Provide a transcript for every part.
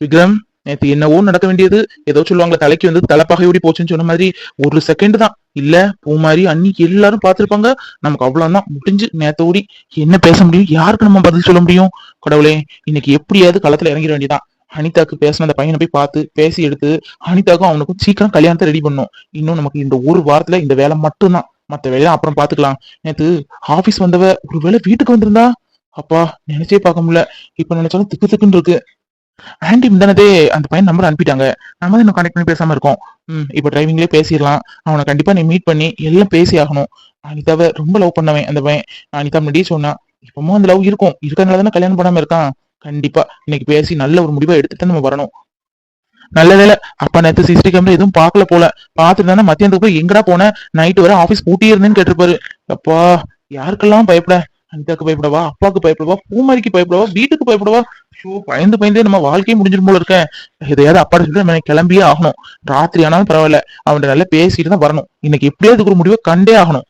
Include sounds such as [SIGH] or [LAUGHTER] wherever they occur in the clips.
விக்ரம் நேத்து என்னவோ நடக்க வேண்டியது. ஏதோ சொல்லுவாங்க தலைக்கு வந்து தலைப்பகையோடி போச்சுன்னு சொன்ன மாதிரி ஒரு செகண்ட் தான். இல்ல பூமாதிரி அன்னைக்கு எல்லாரும் பார்த்திருப்பாங்க. நமக்கு அவ்வளவுதான். முடிஞ்சு நேத்தோடி என்ன பேச முடியும்? யாருக்கு நம்ம பதில் சொல்ல முடியும்? கடவுளே இன்னைக்கு எப்படியாவது களத்துல இறங்கிட வேண்டியதான். அனிதாக்கு பேசின அந்த பையனை போய் பார்த்து பேசி எடுத்து அனிதாக்கும் அவனுக்கும் சீக்கிரம் கல்யாணத்தை ரெடி பண்ணும். இன்னும் நமக்கு இந்த ஒரு வாரத்துல இந்த வேலை மட்டும்தான். மத்த வேலையை அப்புறம் பாத்துக்கலாம் நேத்து ஆபீஸ் வந்தவ ஒருவேளை வீட்டுக்கு வந்திருந்தா? அப்பா நினைச்சே பார்க்க முடியல. இப்ப நினைச்சாலும் திக்கு திக்குன்னு இருக்கு. ஆண்டி முந்தானதே அந்த பையன் நம்பர் அனுப்பிட்டாங்க. நம்ம தான் இன்னும் கனெக்ட் பண்ணி பேசாம இருக்கோம். ம் இப்ப டிரைவிங்லேயே பேசிடலாம். அவனை கண்டிப்பா நீ மீட் பண்ணி எல்லாம் பேசி ஆகணும். அனிதாவை ரொம்ப லவ் பண்ணவன் அந்த பையன். அனிதா முன்னாடியே சொன்னான் இப்பவும் அந்த லவ் இருக்கும். இருக்கிறதுனால தானே கல்யாணம் பண்ணாம இருக்கான்? கண்டிப்பா. இன்னைக்கு பேசி நல்ல ஒரு முடிவை எடுத்துட்டு நம்ம வரணும். நல்ல வேலை அப்பா நேத்து சிசிடி கேமரா எதுவும் பார்க்கல போல. பார்த்துட்டு தானே மத்தியானத்துக்கு போய் எங்கடா போனேன் நைட்டு வர ஆஃபீஸ் பூட்டியே இருந்தேன்னு கேட்டிருப்பாரு. அப்பா யாருக்கெல்லாம் பயப்பட? அனிதாக்கு பயப்படவா அப்பாவுக்கு பயப்படவா பூமாரிக்கு பயப்படவா வீட்டுக்கு பயப்படவா? ஐயோ பயந்து பயந்தே நம்ம வாழ்க்கையை முடிஞ்சிடும் போல இருக்கேன் எதையாவது அப்பாட சொல்லிட்டு நம்ம கிளம்பியே ஆகணும். ராத்திரி ஆனாலும் பரவாயில்ல. அவன்கிட்ட நல்லா பேசிட்டு தான் வரணும். இன்னைக்கு எப்படியாவது ஒரு முடிவை கண்டே ஆகணும்.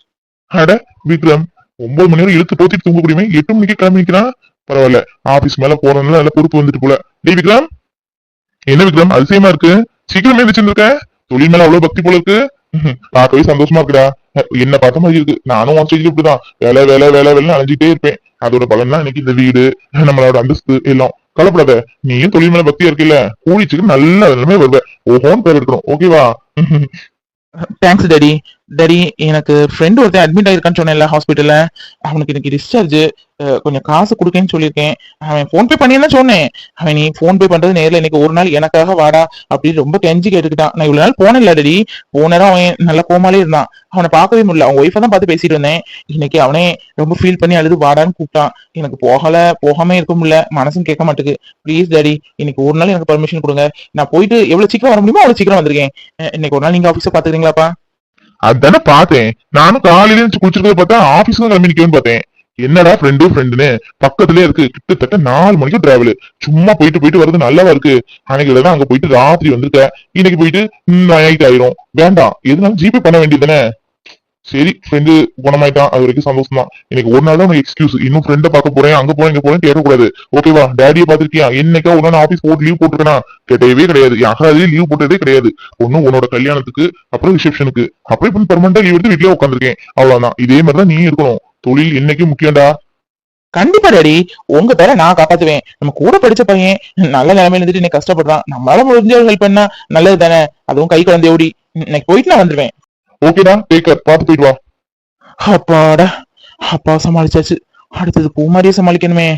அட விக்ரம் ஒன்பது மணி நேரம் இழுத்து போத்திட்டு முடியுமே? எட்டு மணிக்கு கிளம்பி நிக்கிறான்? பரவாயில்ல. ஆபீஸ் மேல போறதுனால நல்ல பொறுப்பு வந்துட்டு போல. டேய் விக்ரம். என்ன விக்ரம்? அதிசயமா இருக்கு. சீக்கிரமே வச்சிருந்துருக்க தொழில் மேல அவ்வளவு பக்தி போல இருக்கு. பார்க்கவே சந்தோஷமா இருக்குடா. என்ன பார்த்த மாதிரி இருக்கு. நானும் உன் ஸ்டேஜ்ல இப்படிதான். வேலை வேலை வேலை வேலை அழைஞ்சிட்டே இருப்பேன். அதோட பலன் தான் எனக்கு இந்த வீடு நம்மளோட அந்தஸ்து எல்லாம். கலப்படாத நீயும் தொழில் மேல பக்தியா இருக்கல கூலிச்சுக்கு நல்ல நிலைமை வருவ. ஓஹோன்னு பேர் எடுக்கணும். ஓகேவா தேங்க்ஸ் டாடி டெரி எனக்கு ஃப்ரெண்ட் ஒருத்தன் அட்மிட் ஆயிருக்கான்னு சொன்னேன்ல ஹாஸ்பிட்டல்ல அவனுக்கு எனக்கு டிஸ்சார்ஜ் கொஞ்சம் காசு கொடுக்கேன்னு சொல்லியிருக்கேன். அவன் ஃபோன்பே பண்ணியிருந்தா சொன்னேன். அவன் நீ ஃபோன்பே பண்ணுறது பண்றது இன்னைக்கு ஒரு நாள் எனக்காக வாடா அப்படின்னு ரொம்ப கெஞ்சி கேட்டுக்கிட்டான். நான் இவ்வளவு நாள் போனேன் டாடி போன நேரம் அவன் நல்லா கோமாலே இருந்தான். அவனை பார்க்கவே முடியல. அவன் ஒய்ஃபை தான் பார்த்து பேசிட்டு இருந்தேன். இன்னைக்கு அவனே ரொம்ப ஃபீல் பண்ணி அழுது வாடான்னு கூப்பிட்டான். எனக்கு போகல போகாம இருக்க முடியல. மனசும் கேட்க மாட்டேங்குது. ப்ளீஸ் டேடி இன்னைக்கு ஒரு நாள் எனக்கு பர்மிஷன் கொடுங்க. நான் போயிட்டு எவ்வளவு சீக்கிரம் வர முடியுமோ அவ்வளவு சீக்கிரம் வந்திருக்கேன். இன்னைக்கு ஒரு நாள் நீங்க ஆஃபீஸை பாத்துக்கிறீங்களாப்பா அதானே பார்த்தேன். நானும் காலையில இருந்து குளிச்சிருக்கத பார்த்தா ஆபீஸ்க்கு தான் கிளம்பி நிக்கணும்னு பார்த்தேன். என்னடா ஃப்ரெண்டு ஃப்ரெண்டுன்னு பக்கத்துலயே இருக்கு. கிட்டத்தட்ட நாலு மணிக்கு டிராவல் சும்மா போயிட்டு போயிட்டு வர்றது நல்லாவா இருக்கு? அன்னைக்கு தான் அங்க போயிட்டு ராத்திரி வந்திருக்க. இன்னைக்கு போயிட்டு நைட் ஆயிரும். வேண்டாம். எதுனாலும் ஜிபே பண்ண வேண்டியதுதானே? சரி ஃப்ரெண்டு குணமாயிட்டான். அது வரைக்கும் சந்தோஷம் தான் எனக்கு ஒரு நாள் தான் எக்ஸ்கியூஸ் இன்னும் ஃப்ரெண்டை பார்க்க போறேன். அங்க போறேன் இங்க போறேன் கேட்கக்கூடாது. ஓகேவா டேடியை பாத்திருக்கியா என்னைக்கா ஒரு நாள் ஆபீஸ் போட்டு லீவ் போட்டுருக்கனா? கேட்டவே கிடையாது. யாராவது லீவ் போட்டதே கிடையாது. ஒன்னும் உன்னோட கல்யாணத்துக்கு அப்புறம் ரிசப்ஷனுக்கு அப்புறம் இப்ப பெர்மனண்டா லீவ் எடுத்து வீட்லயே உட்காந்துருக்கேன் அவ்வளவுதான். இதே மாதிரி தான் நீ இருக்கணும். தொழில் என்னைக்கும் முக்கியம்டா? கண்டிப்பா டாடி உங்க பேரை நான் காப்பாத்துவேன். நம்ம கூட படிச்ச பையன் நல்ல நிலைமையில இருந்துட்டு இன்னைக்கு கஷ்டப்படுறான். நம்மளால முடிஞ்ச ஹெல்ப் பண்ணா நல்லது தானே அதுவும் கை குழந்தையோடி. இன்னைக்கு போயிட்டு நான் வந்துருவேன். ஓகேடா டேக் கேர் பார்த்து போயிட்டு வா. அப்பாடா அப்பா சமாளிச்சாச்சு. அடுத்தது பூமாரியை சமாளிக்கணுமே.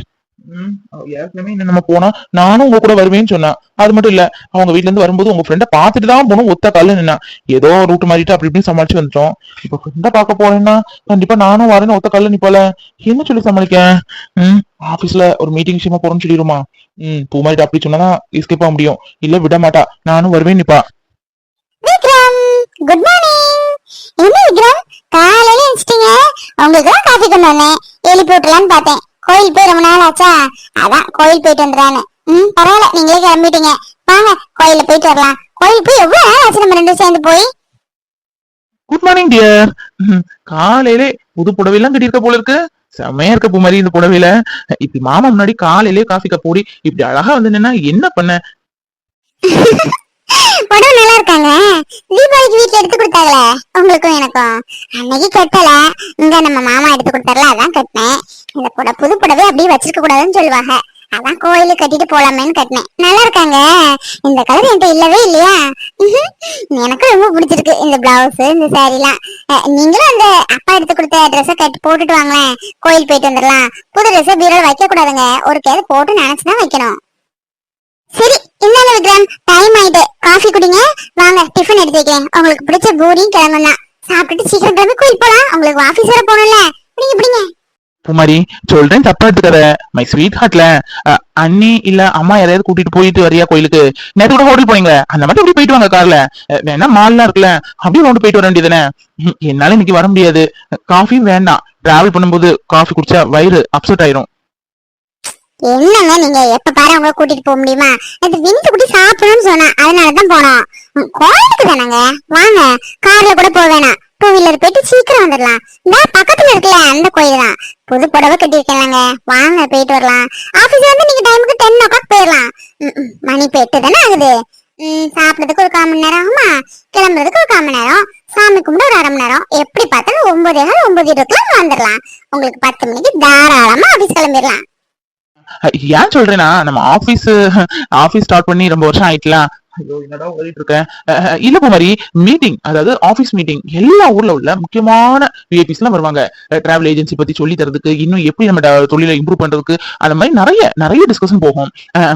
ம், அவ ஏற்கனவே நம்ம போனா நானும் உங்க கூட வருவேன்னு சொன்னா. அது மட்டும் இல்ல அவங்க வீட்ல இருந்து வரும்போது உங்க ஃப்ரெண்ட பாத்துட்டு தான் போகணும். ஒத்த கால நின்னா. ஏதோ ரூட் மாறிட்டு அப்படி இப்படின்னு சமாளிச்சு வந்துட்டோம். இப்ப ஃப்ரெண்ட பார்க்க போறேன்னா கண்டிப்பா நானும் வரேன்னு ஒத்த கால நிப்பால. என்ன சொல்லி சமாளிக்க? ம் ஆபீஸ்ல ஒரு மீட்டிங் விஷயமா போறோம்னு சொல்லிடுமா? ம் பூமாரிட்ட அப்படி சொன்னாதான் எஸ்கேப் ஆக முடியும். இல்ல விட மாட்டா. நானும் வருவேன் நிப்பா. விக்ரம்! குட் மார்னிங் என்ன விக்ரம்? காலையில எழுந்துட்டீங்க உங்களுக்கு தான் காஃபி கொண்டு வந்தேன். எழுப்பி விட்டுலான்னு பார்த்தேன். கோயில் போய் ரொம்ப நாள் ஆச்சா? அதான் கோயில் போயிட்டு வந்துடான்னு ம் பரவாயில்ல நீங்களே கிளம்பிட்டீங்க. வாங்க கோயில்ல போயிட்டு வரலாம். கோயில் போய் எவ்வளவு நாள் ஆச்சு நம்ம ரெண்டும் சேர்ந்து போய்? குட் மார்னிங் டியர் காலையிலே புது புடவையெல்லாம் கட்டியிருக்க போல இருக்கு. செம்மையா இருக்க பூ மாதிரி இந்த புடவையில. இப்படி மாமா முன்னாடி காலையிலே காஃபி கப் போடி இப்படி அழகா வந்து என்ன பண்ண? [LAUGHS] உடம்பு நல்லா இருக்காங்க. தீபாவளிக்கு வீட்டுல எடுத்து கொடுத்தாங்களே உங்களுக்கும் எனக்கும். அன்னைக்கு கட்டல. இங்க நம்ம மாமா எடுத்து கொடுத்தாருல அதான் கட்டினேன். இந்த புட புது புடவை அப்படியே வச்சிருக்க கூடாதுன்னு சொல்லுவாங்க. அதான் கோயிலுக்கு கட்டிட்டு போலாமேன்னு கட்டினேன். நல்லா இருக்காங்க. இந்த கலர் என்கிட்ட இல்லவே இல்லையா? ம்ஹும். எனக்கு ரொம்ப பிடிச்சிருக்கு. இந்த பிளவுஸ் இந்த சாரீலாம் நீங்களும் அந்த அப்பா எடுத்து கொடுத்த ட்ரெஸ்ஸை கட்டி போட்டுட்டு வாங்களேன். கோயில் போயிட்டு வந்துடலாம். புது ட்ரெஸ்ஸை பீரோல வைக்க கூடாதுங்க ஒரு கேது போட்டு நினைச்சுதான் வைக்கணும். சரி விக்ரம் டைம் ஆயிட்டு காஃபி குடிங்க. வாங்க டிஃபன் எடுத்து வைக்கிறேன். உங்களுக்கு பிடிச்ச பூரியும் கிளம்பலாம் தான் சாப்பிட்டுட்டு சீக்கிரம் கிளம்பி கோயில் போலாம். உங்களுக்கு ஆபீஸ் வர போகணும்ல. பிடிங்க பிடிங்க பூமாரி சொல்றேன் தப்பா எடுத்துக்காத. மை ஸ்வீட் ஹார்ட்ல அண்ணி இல்ல அம்மா யாரையாவது கூட்டிட்டு போயிட்டு வரியா கோயிலுக்கு? நேற்று கூட ஹோட்டல் போயிங்க அந்த மாதிரி அப்படி போயிட்டு வாங்க கார்ல? வேணா மால்லாம் இருக்குல்ல. அப்படியே ரவுண்டு போயிட்டு வர வேண்டியதுனே என்னால இன்னைக்கு வர முடியாது. காஃபி வேண்டாம். டிராவல் பண்ணும்போது காஃபி குடிச்சா வயிறு அப்செட் ஆயிரும். என்னங்க நீங்க? எப்ப பாரு அவங்க கூட்டிட்டு போக முடியுமா? அது விந்து குடி சாப்பிடணும்னு சொன்னா அதனாலதான் போனோம். கோயிலுக்கு தானங்க? வாங்க கார்ல கூட போக வேணாம். டூ வீலர் போயிட்டு சீக்கிரம் வந்துடலாம். இந்த பக்கத்துல இருக்குல்ல அந்த கோயில் தான். புது புடவை கட்டியிருக்கேன்லங்க. வாங்க போயிட்டு வரலாம். ஆபீஸ் வந்து நீங்க டைமுக்கு டென் ஓ கிளாக் போயிடலாம். மணி இப்போ எட்டு தானே ஆகுது? ம், சாப்பிடறதுக்கு ஒரு கால் மணி நேரம் ஆகுமா? கிளம்புறதுக்கு ஒரு கால் மணி நேரம். சாமி கும்பிட ஒரு அரை மணி நேரம். எப்படி பார்த்தாலும் ஒன்பது ஏழு ஒன்பது இருபதுக்குலாம் வந்துடலாம். உங்களுக்கு பத்து மணிக்கு தாராளமா ஆபீஸ் கிளம்பிடலாம். ஏன் சொல்றேன்னா நம்ம ஆபீஸ் ஆபீஸ் ஸ்டார்ட் பண்ணி ரொம்ப வருஷம் ஆயிட்டலாம் ஐயோ என்னடா ஓடிட்டு இருக்கேன் இல்ல குமாரி மீட்டிங் அதாவது ஆபீஸ் மீட்டிங் எல்லா ஊர்ல உள்ள முக்கியமான விஐபிஸ் எல்லாம் வருவாங்க. டிராவல் ஏஜென்சி பத்தி சொல்லி தரதுக்கு இன்னும் எப்படி நம்ம ட- தொழிலை இம்ப்ரூவ் பண்றதுக்கு அந்த மாதிரி நிறைய நிறைய டிஸ்கஷன் போகும்.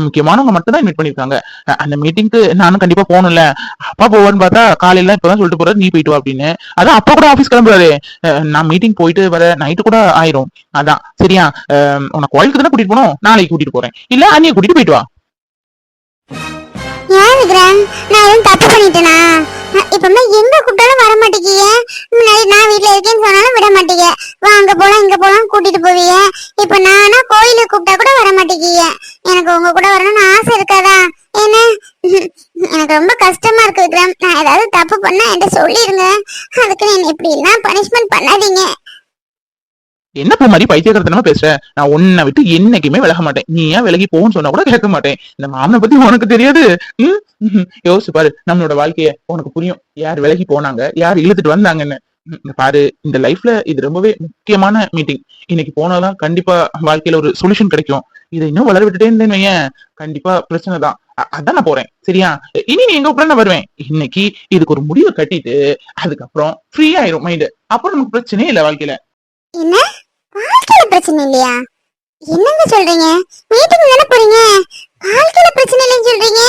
முக்கியமானவங்க மட்டும் தான் இன்வைட் பண்ணிருக்காங்க. அந்த மீட்டிங்க்கு நானும் கண்டிப்பா போகணும்ல. அப்பா போவான்னு பார்த்தா காலையில இப்பதான் சொல்லிட்டு போறாரு நீ போயிட்டு வா அப்படின்னு. அதான் அப்பா கூட ஆபீஸ் கிளம்புறாரு. நான் மீட்டிங் போயிட்டு வர நைட்டு கூட ஆயிரும். அதான் சரியா? உனக்கு கோயிலுக்கு தானே கூட்டிட்டு போனோம்? நாளைக்கு கூட்டிட்டு போறேன். இல்ல அன்னைய கூட்டிட்டு போயிட்டு வா. ஏன் விக்ரம்? நான் எதுவும் தப்பு பண்ணிட்டேனா? இப்பமே எங்க கூப்பிட்டாலும் வர மாட்டேங்கிய முன்னாடி நான் வீட்டுல இருக்கேன்னு சொன்னாலும் விட மாட்டேங்க வா அங்க போலாம் இங்க போலாம் கூட்டிட்டு போவீங்க இப்ப நானா கோயிலுக்கு கூப்பிட்டா கூட வர மாட்டேங்கிய எனக்கு உங்க கூட வரணும்னு ஆசை இருக்காதா? என்ன? எனக்கு ரொம்ப கஷ்டமா இருக்கு விக்ரம். நான் ஏதாவது தப்பு பண்ணா என்கிட்ட சொல்லிருங்க. அதுக்கு என்ன இப்படி எல்லாம் பனிஷ்மெண்ட் பண்ணாதீங்க. என்ன பூ மாதிரி பைத்தியக்காரத்தனமா பேசுற? நான் உன்னை விட்டு என்னைக்குமே விலக மாட்டேன். நீ ஏன் விலகி போன்னு சொன்னா கூட கேட்க மாட்டேன். இந்த மாமனை பத்தி உனக்கு தெரியாது. யோசிச்சு பாரு. நம்மளோட வாழ்க்கைய உனக்கு புரியும். யார் விலகி போனாங்க? யார் இழுத்துட்டு வந்தாங்கன்னு? பாரு. இந்த லைஃப்ல இது ரொம்பவே முக்கியமான மீட்டிங் இன்னைக்கு போனாதான் கண்டிப்பா வாழ்க்கையில ஒரு சொல்யூஷன் கிடைக்கும். இதை இன்னும் வளர விட்டுட்டே இருந்தேன்னு கண்டிப்பா பிரச்சனை தான். அதான் நான் போறேன். சரியா? இனி நீ எங்க கூட நான் வருவேன்? இன்னைக்கு இதுக்கு ஒரு முடிவை கட்டிட்டு அதுக்கப்புறம் ஃப்ரீ ஆயிரும் மைண்ட் அப்புறம் நமக்கு பிரச்சனையே இல்லை வாழ்க்கையில. என்ன? வாழ்க்கையில பிரச்சனை இல்லையா? என்னங்க சொல்றீங்க? மீட்டிங் தானே போறீங்க? வாழ்க்கையில பிரச்சனை இல்லைன்னு சொல்றீங்க?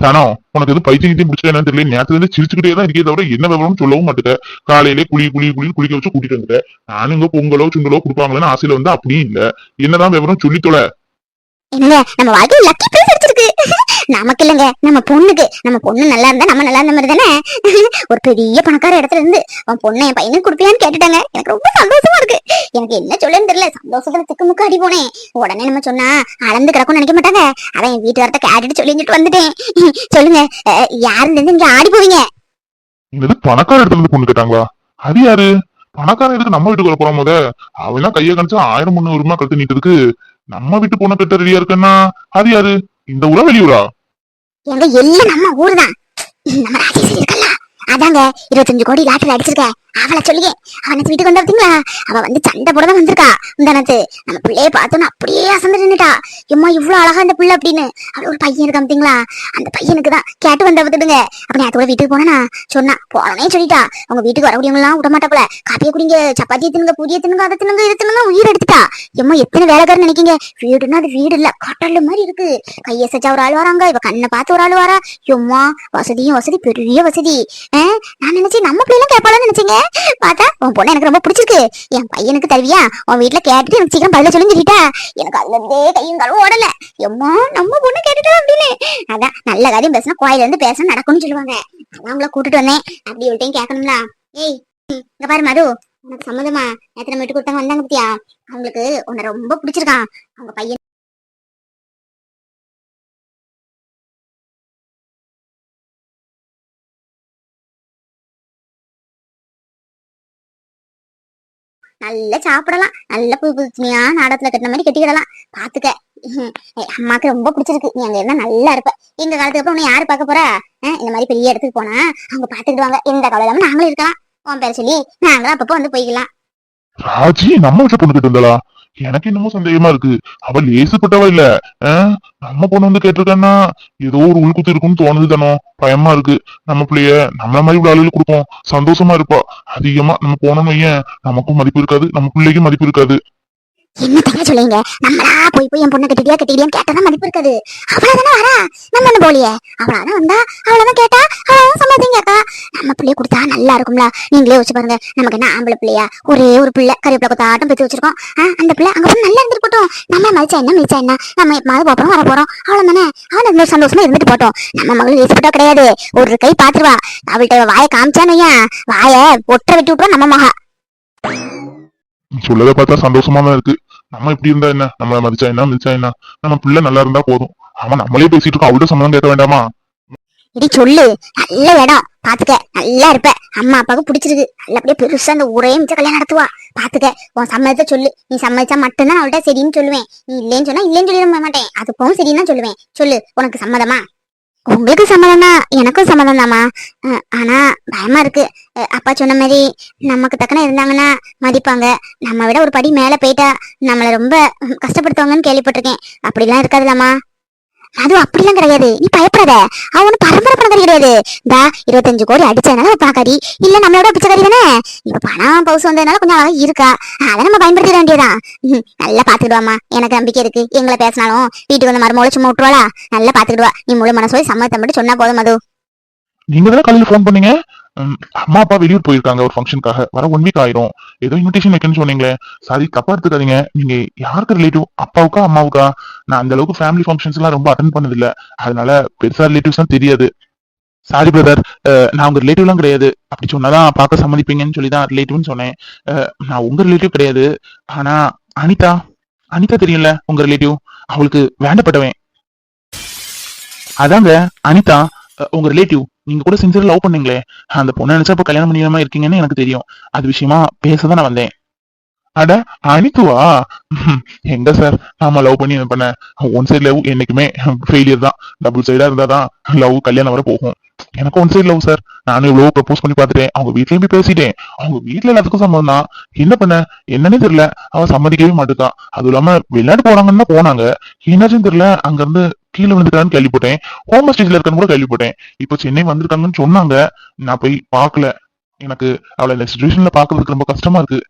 தானோ? உனக்கு எதுவும் பைத்தியம் கிட்டியும் பிடிச்சா என்னன்னு தெரியல நேரத்துல இருந்து சிரிச்சுக்கிட்டே தான் இருக்கே தவிர என்ன விவரம் சொல்லவும் மாட்டேங்க காலையிலே குளி குளி குளி குளிக்க வச்சு கூட்டிட்டு வந்துட்டேன் நானும் இங்க பொங்கலோ சுண்டலோ கொடுப்பாங்களேன்னு ஆசையில வந்து அப்படியும் இல்ல. என்னதான் விவரம் சொல்லி தொலை. நம்ம லக்கி அடிச்சிருக்கு நமக்கு இல்லங்க நம்ம பொண்ணுக்கு. நம்ம பொண்ணு நல்லா இருந்தா நம்ம நல்லா இருந்த மாதிரி தானே? ஒரு பெரிய பணக்கார இடத்துல இருந்து உன் பொண்ணை என் பையனுக்கு கொடுப்பியான்னு கேட்டுட்டாங்க. எனக்கு ரொம்ப சந்தோஷமா இருக்கு. எனக்கு என்ன சொல்லுன்னு தெரியல. சந்தோஷத்துல திக்குமுக்கு அடி போனேன். உடனே நம்ம சொன்னா அளந்து கிடக்கும்னு நினைக்க மாட்டாங்க. அதான் என் வீட்டுக்காரத்த கேட்டுட்டு சொல்லிட்டு வந்துட்டேன். சொல்லுங்க. அஹ், இருந்து இங்க ஆடி போவீங்க. என்னது பணக்கார இடத்துல இருந்து பொண்ணு கேட்டாங்களா? அது யாரு? பணக்காரன் எதுக்கு நம்ம வீட்டுக்கு வர போறோம் முத அவெல்லாம் கையை கணிச்சா ஆயிரம் முந்நூறு ரூபாய் கழுத்து நீட்டதுக்கு நம்ம வீட்டு பொண்ணை கட்ட ரெடியா இருக்குன்னா அது யாரு? இந்த ஊரா வெளியூரா? எங்க எல்லாம் நம்ம ஊர் தான் நம்ம ராஜேஸ்வரி இருக்கல்ல அதாங்க இருபத்தஞ்சு கோடி லாட்டரி அடிச்சிருக்க. அவளை சொல்லியே அவனை வீட்டுக்கு வந்து பார்த்தீங்களா அவ வந்து சண்டை போட தான் வந்திருக்கா முந்தானத்து. நம்ம பிள்ளைய பார்த்தோன்னு அப்படியே அசந்து நின்றுட்டா எம்மா இவ்வளவு அழகா அந்த பிள்ளை அப்படின்னு. அவள் ஒரு பையன் இருக்கா பார்த்தீங்களா அந்த பையனுக்கு தான் கேட்டு வந்த விட்டுடுங்க அப்ப நேத்து கூட வீட்டுக்கு போனா சொன்னா போனே சொல்லிட்டா. உங்க வீட்டுக்கு வரக்கூடியவங்க எல்லாம் விட மாட்டாப்புல காப்பியை குடிங்க சப்பாத்தியை தின்னுங்க பூரியை தின்னுங்க அதை தின்னுங்க இது தின்னுங்க உயிர் எடுத்துட்டா. எம்மா எத்தனை வேலைக்காரன் நினைக்கீங்க வீடுன்னா அது வீடு இல்ல கட்டல் மாதிரி இருக்கு. கையை சச்சா ஒரு ஆள் வராங்க இவ கண்ணை பார்த்து ஒரு ஆள் வரா. எம்மா வசதியும் வசதி பெரிய வசதி. நான் நினைச்சேன் நம்ம பிள்ளைலாம் கேட்பாளன்னு நினைச்சீங்க? பார்த்தா உன் பொண்ணு எனக்கு ரொம்ப பிடிச்சிருக்கு. என் பையனுக்கு தருவியா? உன் வீட்டுல கேட்டுட்டு எனக்கு சீக்கிரம் பதில சொல்லி சொல்லிட்டா. எனக்கு அதுல இருந்தே கையும் காலும் ஓடல. எம்மா நம்ம பொண்ணு கேட்டுட்டா அப்படின்னு. அதான் நல்ல காரியம் பேசினா கோயில இருந்து பேசணும் நடக்கும்னு சொல்லுவாங்க. அதான் உங்களை கூட்டிட்டு வந்தேன். அப்படி ஒரு டைம் கேட்கணும்ல. ஏய் இங்க பாரு மது. உனக்கு சம்மதமா? எத்தனை மீட்டு கொடுத்தாங்க வந்தாங்க பத்தியா? அவங்களுக்கு உன்னை ரொம்ப பிடிச்சிருக்கான். அவங்க பையன் நல்லா சாப்பிடலாம். நல்ல புது புது துணியா நாடகத்துல கட்டின மாதிரி கட்டிக்கிடலாம். பாத்துக்க. அம்மாக்கு ரொம்ப பிடிச்சிருக்கு. நீ அங்க இருந்தா நல்லா இருப்ப. எங்க காலத்துக்கு அப்புறம் உன்னை யாரு பார்க்க போறா? அஹ், இந்த மாதிரி பெரிய இடத்துக்கு போனா அவங்க பாத்துக்கிடுவாங்க. எந்த கவலை இல்லாம நாங்களும் இருக்கலாம். உன் பேரை சொல்லி நாங்களும் அப்பப்போ வந்து போய்க்கலாம். ராஜி நம்ம வீட்டுல பொண்ணு கிட்ட வந்தாளா? எனக்கு என்னமோ சந்தேகமா இருக்கு. அவ லேசுப்பட்டவ இல்ல. ஆஹ், நம்ம பொண்ணு வந்து கேட்டிருக்கான்னா ஏதோ ஒரு உள்குத்து இருக்குன்னு தோணுது தானோ? பயமா இருக்கு. நம்ம பிள்ளைய நம்மள மாதிரி உள்ள ஆளுகளுக்கு கொடுப்போம். சந்தோஷமா இருப்பா. அதிகமா நம்ம போனோம் ஏன் நமக்கும் மதிப்பு இருக்காது. நம்ம பிள்ளைக்கும் மதிப்பு இருக்காது. என்ன சொல்லுங்க நம்மளா போய் போய் என் பொண்ணு கட்டிட்டியா கேட்டதான் மதிப்பு இருக்காது. அவ்வளவுதானே வரா? நம்ம போலியே? வந்தா அவ்வளவுதான் கேட்டா அவ்வளவுதான் நம்ம பிள்ளைய கொடுத்தா நல்லா இருக்கும்ல. நீங்களே வச்சு பாருங்க. நமக்கு என்ன ஆம்பளை பிள்ளையா? ஒரே ஒரு பிள்ளை. கறிவேப்பிலை கொத்தாட்டம் பெற்று வச்சிருக்கோம். அந்த பிள்ளை அங்க போய் நல்லா இருந்துருக்கட்டும் நம்ம மதிச்சா என்ன மிதிச்சா என்ன? நம்ம எப்பமாவது போறோம் வர போறோம். அவ்வளவுதானே? அவன் ரொம்ப சந்தோஷமா இருந்துட்டு போட்டோம். நம்ம மகள் ஏசப்பட்டா கிடையாது. ஒரு கை பாத்துருவா. அவள்கிட்ட வாயை காமிச்சான்னு வாயை ஒற்ற வெட்டி விட்டுருவா நம்ம மகா. சொல்லதை பார்த்தா சந்தோஷமா தான் இருக்கு. நம்ம இப்படி இருந்தா என்ன? நம்மள மதிச்சா என்ன மிதிச்சா என்ன? நம்ம பிள்ளை நல்லா இருந்தா போதும். ஆமா நம்மளே பேசிட்டு இருக்கோம். அவள்கிட்ட சம்மதம் கேட்க வேண்டாமா? இடி சொல்லு. நல்ல இடம். பாத்துக்க நல்லா இருப்ப. அம்மா அப்பாவுக்கு பிடிச்சிருக்கு. நல்லபடியா பெருசா அந்த ஒரே மிச்ச கல்யாணம் நடத்துவா. பாத்துக்க உன் சம்மதத்தை சொல்லு. நீ சம்மதிச்சா மட்டும்தான் அவள்கிட்ட சரின்னு சொல்லுவேன். நீ இல்லைன்னு சொன்னா இல்லைன்னு சொல்லிட மாட்டேன். அதுக்கும் சரின்னு தான் சொல்லுவேன். சொல்லு உனக்கு சம்மதமா? உங்களுக்கு சம்மதம் தான் எனக்கும் சம்மதம் தாமா ஆனா பயமா இருக்கு. அப்பா சொன்ன மாதிரி நமக்கு தக்கன இருந்தாங்கன்னா மதிப்பாங்க. நம்ம விட ஒரு படி மேல போயிட்டா நம்மள ரொம்ப கஷ்டப்படுத்துவாங்கன்னு கேள்விப்பட்டிருக்கேன். அப்படிலாம் இருக்காதுலாமா அது அப்படிலாம் கிடையாது. நீ பயப்படாத. அவன் ஒன்றும் பரம்பரை பணக்காரி கிடையாது. தா இருபத்தஞ்சு கோடி அடிச்சதுனால அவ இல்ல நம்மளோட பிச்சைக்காரி தானே? இப்ப பணம் பவுசு வந்ததுனால கொஞ்சம் அழகா இருக்கா. அதை நம்ம பயன்படுத்திட வேண்டியதான் நல்லா பாத்துக்கிடுவாமா எனக்கு நம்பிக்கை இருக்கு. எங்களை பேசினாலும் வீட்டுக்கு வந்து மருமோள சும்மா விட்டுருவாளா? நல்லா பாத்துக்கிடுவா நீ முழு மனசோய் சம்மதம் மட்டும் சொன்னா போதும் மது. நீங்க தானே காலையில ஃபோன் பண்ணீங்க? அம்மா அப்பா வெளியூர் போயிருக்காங்க ஒரு ஃபங்க்ஷனுக்காக வர ஒன் வீக் ஆயிரும். ஏதோ இன்விடேஷன் வைக்கணும்னு சொன்னீங்களே. சாரி தப்பா எடுத்துக்காதீங்க. நீங்க யாருக்கு ரிலேட்டிவ் அப்பாவுக்கா அம்மாவுக்கா? நான் அந்த அளவுக்கு ஃபேமிலி ஃபங்க்ஷன்ஸ் எல்லாம் ரொம்ப அட்டன் பண்ணது இல்ல அதனால பெருசா ரிலேட்டிவ்ஸ் தெரியாது. சாரி பிரதர் நான் உங்க ரிலேட்டிவ்லாம் கிடையாது. அப்படி சொன்னாதான் பார்க்க சம்மதிப்பீங்கன்னு சொல்லி தான் ரிலேட்டிவ்னு சொன்னேன். நான் உங்க ரிலேட்டிவ் கிடையாது. ஆனா அனிதா அனிதா தெரியும்ல உங்க ரிலேட்டிவ் அவளுக்கு வேண்டப்பட்டவன். அதாங்க அனிதா உங்க ரிலேட்டிவ் நீங்க கூட சின்சியர் லவ் பண்ணீங்களே. அந்த பொண்ணு நினைச்சா இப்ப கல்யாணம் பண்ணிக்காம இருக்கீங்கன்னு எனக்கு தெரியும். அது விஷயமா பேசதான் நான் வந்தேன். அட அனித்துவா எங்க சார் நாம லவ் பண்ணி என்ன பண்ண. ஒன் சைடு லவ் என்னைக்குமே ஃபெயிலியர் தான். டபுள் சைடா இருந்தாதான் லவ் கல்யாணம் வர போகும். எனக்கு ஒன் சைடு லவ் சார் நானும் இவ்வளவு ப்ரப்போஸ் பண்ணி பார்த்துட்டேன். அவங்க வீட்லயும் போய் பேசிட்டேன். அவங்க வீட்டுல எல்லாத்துக்கும் சம்மதம் தான். என்ன பண்ண? என்னன்னே தெரியல. அவன் சம்மதிக்கவே மாட்டேதான். அதுவும் இல்லாம விளையாட்டு போறாங்கன்னு தான் போனாங்க. என்னாச்சும் தெரியல. அங்க இருந்து கீழே விழுந்துட்டான்னு கேள்விப்பட்டேன். ஹோம் ஸ்டேஜ்ல இருக்கன்னு கூட கேள்விப்பட்டேன். இப்போ சென்னை வந்திருக்காங்கன்னு சொன்னாங்க. நான் போய் பார்க்கல. எனக்கு அவளை இந்த சுச்சுவேஷன்ல பாக்குறதுக்கு ரொம்ப கஷ்டமா இருக்கு.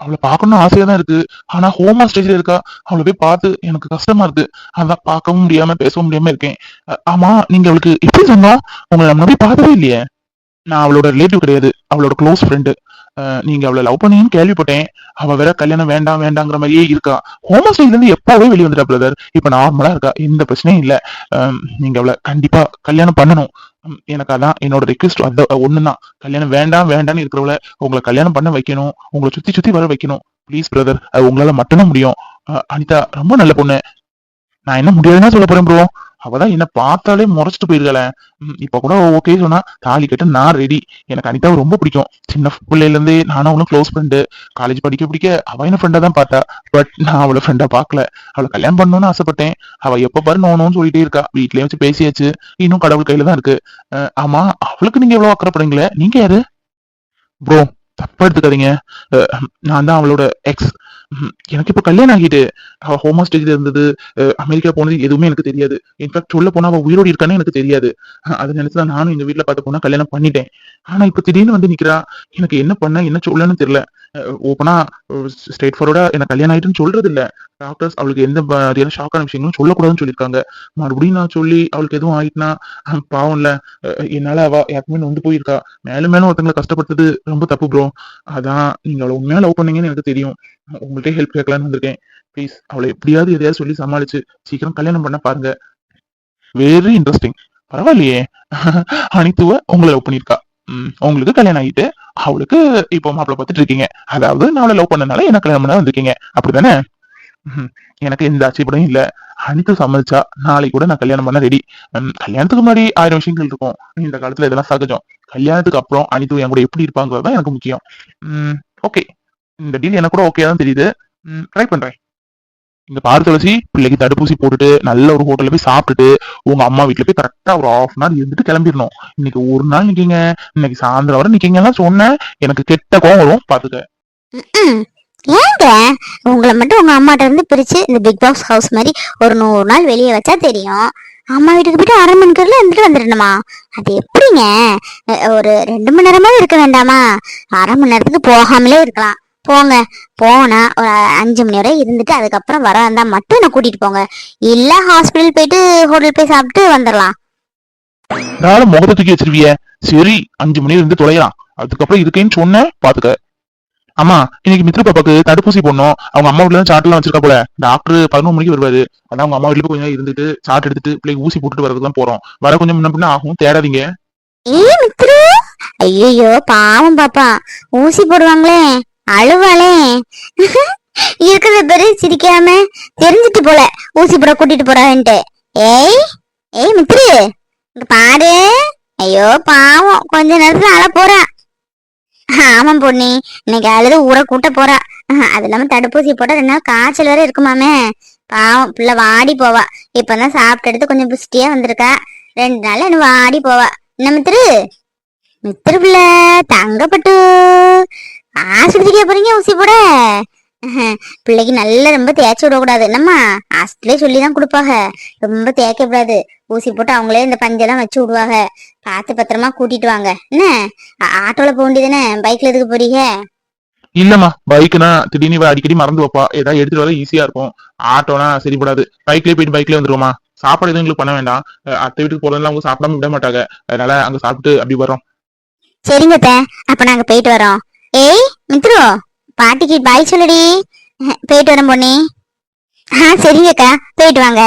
அவளை பார்க்கணும்னு ஆசையா தான் இருக்கு. ஆனா ஹோமா ஸ்டேஜ்ல இருக்கா? அவளை போய் பார்த்து எனக்கு கஷ்டமா இருக்கு. அதான் பார்க்கவும் முடியாம பேசவும் முடியாம இருக்கேன். ஆமா நீங்க அவளுக்கு எப்படி சொன்னோம் உங்களை நம்ம போய் பார்த்ததே இல்லையே. நான் அவளோட ரிலேட்டிவ் கிடையாது. அவளோட க்ளோஸ் ஃப்ரெண்டு நீங்க அவளை லவ் பண்ணியும் கேள்விப்பட்டேன். அவ வேற கல்யாணம் வேண்டாம் வேண்டாங்கிற மாதிரியே இருக்கா. ஹோமா இருந்து எப்பவே வெளியே வந்துட்டா பிரதர் இப்ப நார்மலா இருக்கா? எந்த பிரச்சனையும் இல்ல. நீங்க அவளை கண்டிப்பா கல்யாணம் பண்ணணும். எனக்கு அதான் என்னோட ரிக்வெஸ்ட் அந்த ஒண்ணுதான். கல்யாணம் வேண்டாம் வேண்டாம்னு இருக்கிறவள உங்களை கல்யாணம் பண்ண வைக்கணும். உங்களை சுத்தி சுத்தி வர வைக்கணும். ப்ளீஸ் பிரதர் அது உங்களால மட்டும்தான் முடியும். அனிதா ரொம்ப நல்ல பொண்ணு. நான் என்ன முடியாதுன்னா சொல்ல போறேன் ப்ரோ அவதான் என்ன பார்த்தாலே முறைச்சிட்டு போயிருக்கல இப்ப கூட ஓகே சொன்னா தாலி கட்ட நான் ரெடி எனக்கு அனிதாவை ரொம்ப பிடிக்கும். சின்ன பிள்ளையில இருந்தே நானும் அவளும் க்ளோஸ் ஃப்ரெண்டு காலேஜ் படிக்க பிடிக்க அவ என்ன ஃப்ரெண்டா தான் பார்த்தா. பட் நான் அவளை ஃப்ரெண்டா பார்க்கல. அவளை கல்யாணம் பண்ணணும்னு ஆசைப்பட்டேன். அவ எப்ப பாரு நோணும்னு சொல்லிட்டே இருக்கா. வீட்லயே வச்சு பேசியாச்சு. இன்னும் கடவுள் கையில தான் இருக்கு. ஆமா அவளுக்கு நீங்க எவ்வளவு அக்கறைப்படுங்களே நீங்க யாரு? ப்ரோ தப்பா எடுத்துக்காதீங்க. நான் தான் அவளோட எக்ஸ் எனக்கு இப்ப கல்யாணம் ஆகிட்டு ஹோமா ஸ்டேஜ்ல இருந்தது அமெரிக்கா போனது எதுவுமே எனக்கு தெரியாது. இன்ஃபேக்ட் சொல்ல போனா அவ உயிரோடு இருக்கானே எனக்கு தெரியாது. அஹ் அதை நினைச்சுதான் நானும் இந்த வீட்ல பார்த்து போனா கல்யாணம் பண்ணிட்டேன். ஆனா இப்ப திடீர்னு வந்து நிக்கிறா எனக்கு என்ன பண்ண என்ன சொல்லணும்னு தெரியல. ஓப்பனா ஸ்ட்ரெயிட் ஃபார்வர்டா எனக்கு கல்யாணம் ஆயிட்டுன்னு சொல்றது இல்ல டாக்டர்ஸ் அவளுக்கு எந்த மாதிரியான ஷாக்கான விஷயங்களும் சொல்லக்கூடாதுன்னு சொல்லியிருக்காங்க. மறுபடியும் நான் சொல்லி அவளுக்கு எதுவும் ஆயிட்டுனா பாவம் இல்ல. என்னால அவ யாருக்குமே நொந்து போயிருக்கா. மேலும் மேலும் ஒருத்தங்களை கஷ்டப்பட்டது ரொம்ப தப்பு ப்ரோ அதான் நீங்க அவளை உண்மையா லவ் பண்ணீங்கன்னு எனக்கு தெரியும். உங்கள்கிட்ட ஹெல்ப் கேட்கலான்னு வந்திருக்கேன். ப்ளீஸ் அவளை எப்படியாவது எதையாவது சொல்லி சமாளிச்சு சீக்கிரம் கல்யாணம் பண்ண பாருங்க. வெரி இன்ட்ரெஸ்டிங் பரவாயில்லையே. [LAUGHS] அனித்துவ உங்களை லவ் பண்ணிருக்கா உங்களுக்கு கல்யாணம் ஆகிட்டு அவளுக்கு இப்போ மாப்பிள்ள பார்த்துட்டு இருக்கீங்க. அதாவது நான் அவளை லவ் பண்ணனால என்ன கல்யாணம் பண்ண வந்திருக்கீங்க. அப்படிதானே? எனக்கு எந்த ஆட்சேபனையும் இல்ல. அனித்து சம்மதிச்சா நாளைக்கு கூட நான் கல்யாணம் பண்ண ரெடி கல்யாணத்துக்கு முன்னாடி ஆயிரம் விஷயங்கள் இருக்கும். இந்த காலத்துல இதெல்லாம் சகஜம். கல்யாணத்துக்கு அப்புறம் அனித்து என் கூட எப்படி இருப்பாங்கிறது தான் எனக்கு முக்கியம். ஓகே இந்த டீல் எனக்கு கூட ஓகே தான் தெரியுது. ட்ரை பண்றேன். இந்த பாரு துளசி பிள்ளைக்கு தடுப்பூசி போட்டுட்டு நல்ல ஒரு ஹோட்டல்ல போய் சாப்பிட்டுட்டு உங்க அம்மா வீட்டுல போய் கரெக்டா ஒரு ஆஃப் அன் ஹவர் இருந்துட்டு கிளம்பிடணும். இன்னைக்கு ஒரு நாள் நிக்கீங்க. இன்னைக்கு சாயந்தரம் வரை நிக்கீங்கன்னா சொன்னேன். எனக்கு கெட்ட கோவம் வரும் பாத்துக்க. ம். ஏங்க? உங்களை மட்டும் உங்க அம்மாட்ட இருந்து பிரிச்சு இந்த பிக் பாஸ் ஹவுஸ் மாதிரி ஒரு நூறு நாள் வெளியே வச்சா தெரியும். அம்மா வீட்டுக்கு போயிட்டு அரை மணிக்கூர்ல இருந்துட்டு வந்துடணுமா? அது எப்படிங்க? ஒரு ரெண்டு மணி நேரமாவது இருக்க வேண்டாமா? அரை மணி நேரத்துக்கு போகாமலே இருக்கலாம். போங்க. போனா ஒரு அஞ்சு மணி வரை இருந்துட்டு அதுக்கப்புறம் வர வந்தா மட்டும் என்ன கூட்டிட்டு போங்க. இல்ல ஹாஸ்பிட்டல் போயிட்டு ஹோட்டல் போய் சாப்பிட்டு வந்துடலாம் நானும் முகத்தை தூக்கி வச்சிருவிய. சரி அஞ்சு மணி இருந்து தொலையலாம். அதுக்கப்புறம் இருக்கேன்னு சொன்னேன் பாத்துக்க. அம்மா இன்னைக்கு மித்ரு பாப்பாக்கு தடுப்பூசி போடணும். அவங்க அம்மா வீட்டுல சாட் எல்லாம் வச்சிருக்கா போல. டாக்டர் பதினொரு மணிக்கு வருவாரு. அதான் அவங்க அம்மா வீட்டுல கொஞ்சம் இருந்துட்டு சாட் எடுத்துட்டு பிள்ளைக்கு ஊசி போட்டுட்டு வரதுக்கு தான் போறோம். வர கொஞ்சம் முன்ன பின்ன ஆகும். தேடாதீங்க. ஏ மித்ரு! ஐயோ பாவம் பாப்பா. ஊசி போடுவாங்களே. அழுவாளே இருக்கிறத பேரு சிரிக்காம தெரிஞ்சிட்டு போல. ஊசி போட கூட்டிட்டு போறான்ட்டு. ஏய் ஏய் மித்ரு இங்க பாரு. ஐயோ பாவம். கொஞ்ச நேரத்துல அழ போறா. ஆமாம் பொண்ணி இன்னைக்கு அழுது ஊரை கூட்ட போறா. ஆஹ், அது இல்லாம தடுப்பூசி போட்டா ரெண்டு நாள் காய்ச்சல் வேற இருக்குமாமே. பாவம் பிள்ளை வாடி போவா. இப்பதான் சாப்பிட்டு எடுத்து கொஞ்சம் புஷ்டியா வந்திருக்கா. ரெண்டு நாள் என்ன வாடி போவா. என்ன மித்திரு? மித்திரு பிள்ளை தங்கப்பட்டு. ஆஸ்பத்திரிக்கா போறீங்க ஊசி போட? பிள்ளைக்கு நல்லா ரொம்ப தேய்ச்சி விடக்கூடாது. என்னம்மா? ஹாஸ்பிட்டலே சொல்லி தான் கொடுப்பாங்க. ரொம்ப தேய்க்க கூடாது ஊசி போட்டு அவங்களே இந்த பஞ்செல்லாம் வச்சு விடுவாங்க. பார்த்து பத்திரமா கூட்டிட்டு வாங்க. என்ன? ஆட்டோல போக வேண்டியதுதானே? பைக்ல எதுக்கு போறீங்க? இல்லம்மா பைக்னா திடீர்னு அடிக்கடி மறந்து வைப்பா. ஏதாவது எடுத்துட்டு வர ஈஸியா இருக்கும். ஆட்டோனா சரிப்படாது. பைக்லயே போயிட்டு பைக்லயே வந்துருவோமா சாப்பாடு எதுவும் எங்களுக்கு பண்ண வேண்டாம். அத்தை வீட்டுக்கு போறதுலாம் அவங்க சாப்பிடாம விட மாட்டாங்க. அதனால அங்க சாப்பிட்டு அப்படி வரோம் சரிங்க அப்ப நாங்க போயிட்டு வரோம் ஏய் மித்ரு பாட்டிக்கு பாய் சொல்லுடி. போயிட்டு வரேன் பொண்ணி. ஆ சரிங்கக்கா போயிட்டு வாங்க.